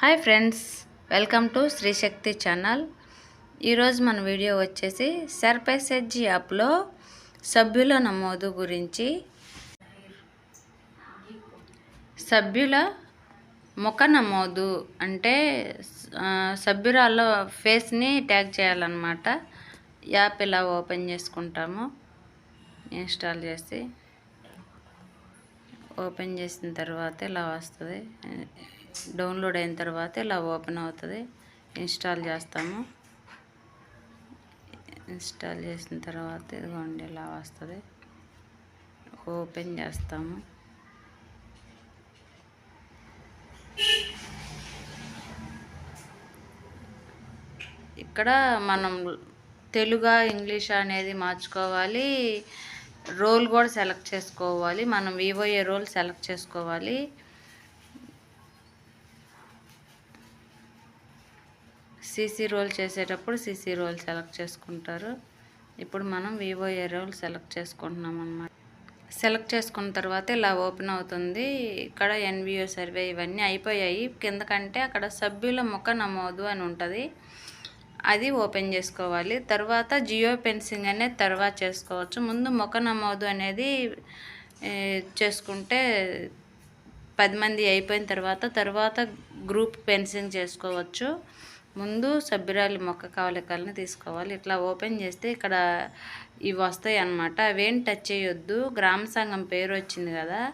Hi friends welcome to Srishakti channel. ఈరోజు మన video వచ్చేసి సర్పైసెడ్జీ యాప్లో సభ్యుల నమోదు గురించి. సభ్యుల ముఖ నమోదు అంటే సభ్యురాల్లో సభ్యురాల ఫేస్ని ట్యాగ్ చేయాలన్నమాట. యాప్ ఇలా ఓపెన్ చేసుకుంటాము. ఇన్స్టాల్ చేసి ఓపెన్ చేసిన తర్వాత ఇలా వస్తుంది. డౌన్లోడ్ అయిన తర్వాత ఇలా ఓపెన్ అవుతుంది. ఇన్స్టాల్ చేస్తాము. ఇన్స్టాల్ చేసిన తర్వాత ఇదిగోండి ఇలా వస్తుంది. ఓపెన్ చేస్తాము. ఇక్కడ మనం తెలుగు ఇంగ్లీష్ అనేది మార్చుకోవాలి. రోల్ కూడా సెలెక్ట్ చేసుకోవాలి. మనం వివోఏ రోల్ సెలెక్ట్ చేసుకోవాలి. సీసీ రోల్ చేసేటప్పుడు సీసీ రోల్ సెలెక్ట్ చేసుకుంటారు. ఇప్పుడు మనం వివోఏ రోల్ సెలెక్ట్ చేసుకుంటున్నాం అన్నమాట. సెలెక్ట్ చేసుకున్న తర్వాత ఇలా ఓపెన్ అవుతుంది. ఇక్కడ ఎన్విఓ సర్వే ఇవన్నీ అయిపోయాయి. కిందకంటే అక్కడ సభ్యుల ముఖ నమోదు అని ఉంటుంది. అది ఓపెన్ చేసుకోవాలి. తర్వాత జియో పెన్సింగ్ అనేది తర్వాత చేసుకోవచ్చు. ముందు ముఖ నమోదు అనేది చేసుకుంటే పది మంది అయిపోయిన తర్వాత తర్వాత గ్రూప్ పెన్సింగ్ చేసుకోవచ్చు. ముందు సభ్యురాలి మొక్క కవలికలను తీసుకోవాలి. ఇట్లా ఓపెన్ చేస్తే ఇక్కడ ఇవి వస్తాయి అన్నమాట. అవేం టచ్ చేయొద్దు. గ్రామ సంఘం పేరు వచ్చింది కదా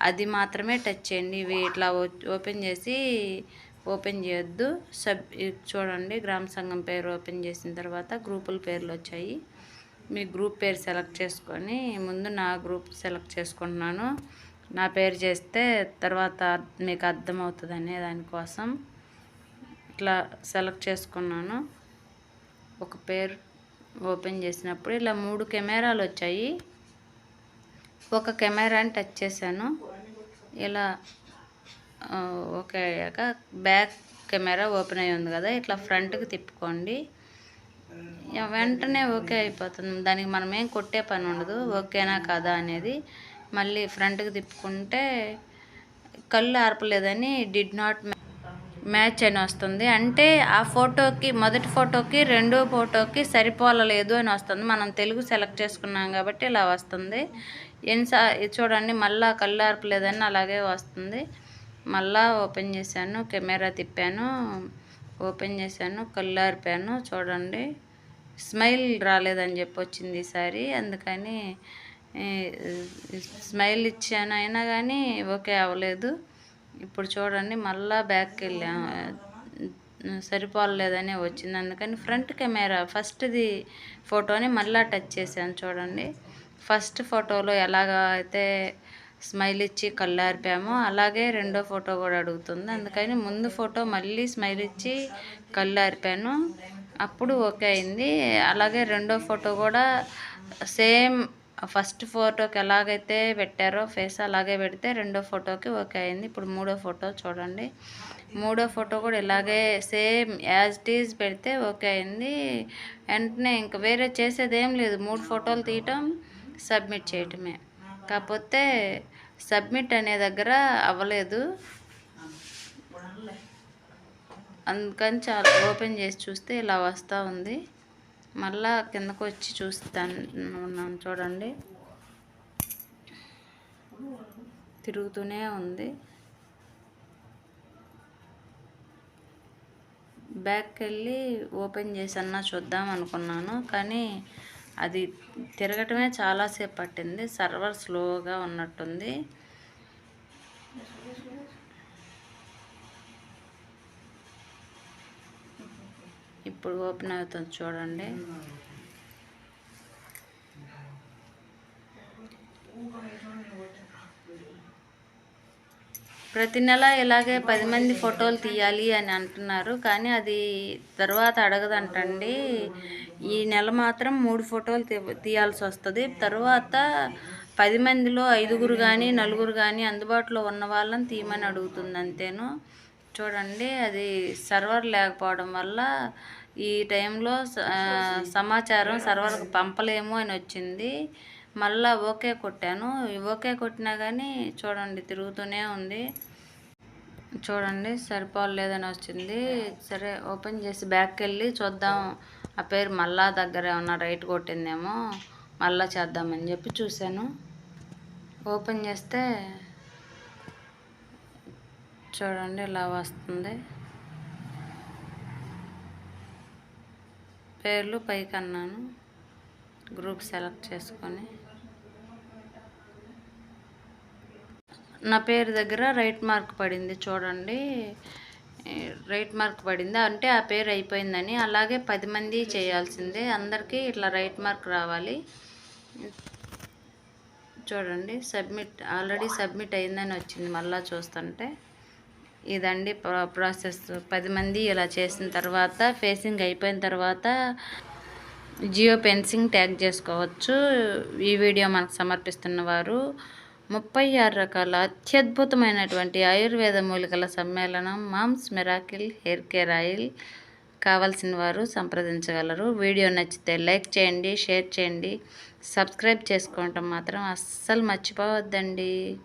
అది మాత్రమే టచ్ చేయండి. ఇవి ఇట్లా ఓ- ఓపెన్ చేసి ఓపెన్ చేయొద్దు. సబ్ చూడండి గ్రామ సంఘం పేరు ఓపెన్ చేసిన తర్వాత గ్రూపుల పేర్లు వచ్చాయి. మీ గ్రూప్ పేరు సెలెక్ట్ చేసుకొని ముందు నా గ్రూప్ సెలెక్ట్ చేసుకుంటున్నాను. నా పేరు చేస్తే తర్వాత మీకు అర్థమవుతుంది అనే దానికోసం. ఇట్లా సెలెక్ట్ చేసుకున్నాను. ఒక పేరు ఓపెన్ చేసినప్పుడు ఇలా మూడు కెమెరాలు వచ్చాయి. ఒక కెమెరాని టచ్ చేశాను. ఇలా ఓకే అయ్యాక బ్యాక్ కెమెరా ఓపెన్ అయి ఉంది కదా ఇట్లా ఫ్రంట్కి తిప్పుకోండి. వెంటనే ఓకే అయిపోతుంది. దానికి మనం ఏం కొట్టే పని ఉండదు ఓకేనా కాదా అనేది. మళ్ళీ ఫ్రంట్కి తిప్పుకుంటే కళ్ళు ఆర్పలేదని డిడ్ నాట్ మ్యాచ్ అని వస్తుంది. అంటే ఆ ఫోటోకి మొదటి ఫోటోకి రెండో ఫోటోకి సరిపోలలేదు అని వస్తుంది. మనం తెలుగు సెలెక్ట్ చేసుకున్నాం కాబట్టి ఇలా వస్తుంది. ఎన్సా చూడండి మళ్ళా కళ్ళు ఆర్పలేదని అలాగే వస్తుంది. మళ్ళా ఓపెన్ చేశాను కెమెరా తిప్పాను ఓపెన్ చేశాను కళ్ళు ఆర్పాను చూడండి. స్మైల్ రాలేదని చెప్పి వచ్చింది ఈసారి అందుకని స్మైల్ ఇచ్చాను. అయినా కానీ ఓకే అవ్వలేదు. ఇప్పుడు చూడండి మళ్ళా బ్యాక్కి వెళ్ళాం. సరిపోలేదని వచ్చింది. అందుకని ఫ్రంట్ కెమెరా ఫస్ట్ది ఫోటోని మళ్ళీ టచ్ చేశాను చూడండి. ఫస్ట్ ఫోటోలో ఎలాగ అయితే స్మైల్ ఇచ్చి కళ్ళు అలాగే రెండో ఫోటో కూడా అడుగుతుంది. అందుకని ముందు ఫోటో మళ్ళీ స్మైల్ ఇచ్చి కళ్ళు ఆర్పాను అప్పుడు ఓకే అయింది. అలాగే రెండో ఫోటో కూడా సేమ్ ఫస్ట్ ఫోటోకి ఎలాగైతే పెట్టారో ఫేస్ అలాగే పెడితే రెండో ఫోటోకి ఓకే అయింది. ఇప్పుడు మూడో ఫోటో చూడండి. మూడో ఫోటో కూడా ఇలాగే సేమ్ యాజ్ ఇట్ ఈజ్ పెడితే ఓకే అయింది. వెంటనే ఇంకా వేరే చేసేది ఏం లేదు. మూడు ఫోటోలు తీయటం సబ్మిట్ చేయటమే. కాకపోతే సబ్మిట్ అనే దగ్గర అవ్వలేదు. అందుకని చాలా ఓపెన్ చేసి చూస్తే ఇలా వస్తూ ఉంది. మళ్ళా కిందకు వచ్చి చూస్తాను చూడండి. తిరుగుతూనే ఉంది. బ్యాక్కి వెళ్ళి ఓపెన్ చేసన్నా చూద్దాం అనుకున్నాను. కానీ అది తిరగటమే చాలాసేపు పట్టింది. సర్వర్ స్లోగా ఉన్నట్టుంది. ఇప్పుడు ఓపెన్ అవుతుంది చూడండి. ప్రతి నెల ఇలాగే పది మంది ఫోటోలు తీయాలి అని అంటున్నారు కానీ అది తర్వాత అడగదంటండి. ఈ నెల మాత్రం మూడు ఫోటోలు తీ- తీయాల్సి వస్తుంది. తర్వాత పది మందిలో ఐదుగురు కానీ నలుగురు కానీ అందుబాటులో ఉన్న వాళ్ళని తీయమని అడుగుతుంది అంతేను. చూడండి అది సర్వర్ లేకపోవడం వల్ల ఈ టైంలో స- సమాచారం సర్వర్కి పంపలేము అని వచ్చింది. మళ్ళా ఓకే కొట్టాను. ఓకే కొట్టినా కానీ చూడండి తిరుగుతూనే ఉంది. చూడండి సరిపోలేదని వచ్చింది. సరే ఓపెన్ చేసి బ్యాక్కి వెళ్ళి చూద్దాం. ఆ పేరు మళ్ళా దగ్గర ఏమన్నా రైట్ కొట్టిందేమో మళ్ళా చేద్దామని చెప్పి చూశాను. ఓపెన్ చేస్తే చూడండి ఇలా వస్తుంది. పేర్లు పైకి అన్నాను. గ్రూప్ సెలెక్ట్ చేసుకొని. నా పేరు దగ్గర రైట్ మార్క్ పడింది చూడండి. రైట్ మార్క్ పడింది. అంటే ఆ పేరు అయిపోయిందని అలాగే పది మంది చేయాల్సిందే. అందరికీ ఇట్లా రైట్ మార్క్ రావాలి. చూడండి సబ్మిట్ ఆల్రెడీ సబ్మిట్ అయిందని వచ్చింది మళ్ళీ చూస్తుంటే. ఇదండి ప్రా- ప్రాసెస్. పది మంది ఇలా చేసిన తర్వాత ఫేసింగ్ అయిపోయిన తర్వాత జియో పెన్సింగ్ ట్యాగ్ చేసుకోవచ్చు. ఈ వీడియో మనకు సమర్పిస్తున్న వారు ముప్పై ఆరు రకాల అత్యద్భుతమైనటువంటి ఆయుర్వేద మూలికల సమ్మేళనం moms miracle hair care oil కావాల్సిన వారు సంప్రదించగలరు. వీడియో నచ్చితే లైక్ చేయండి షేర్ చేయండి. సబ్స్క్రైబ్ చేసుకోవటం మాత్రం అస్సలు మర్చిపోవద్దండి.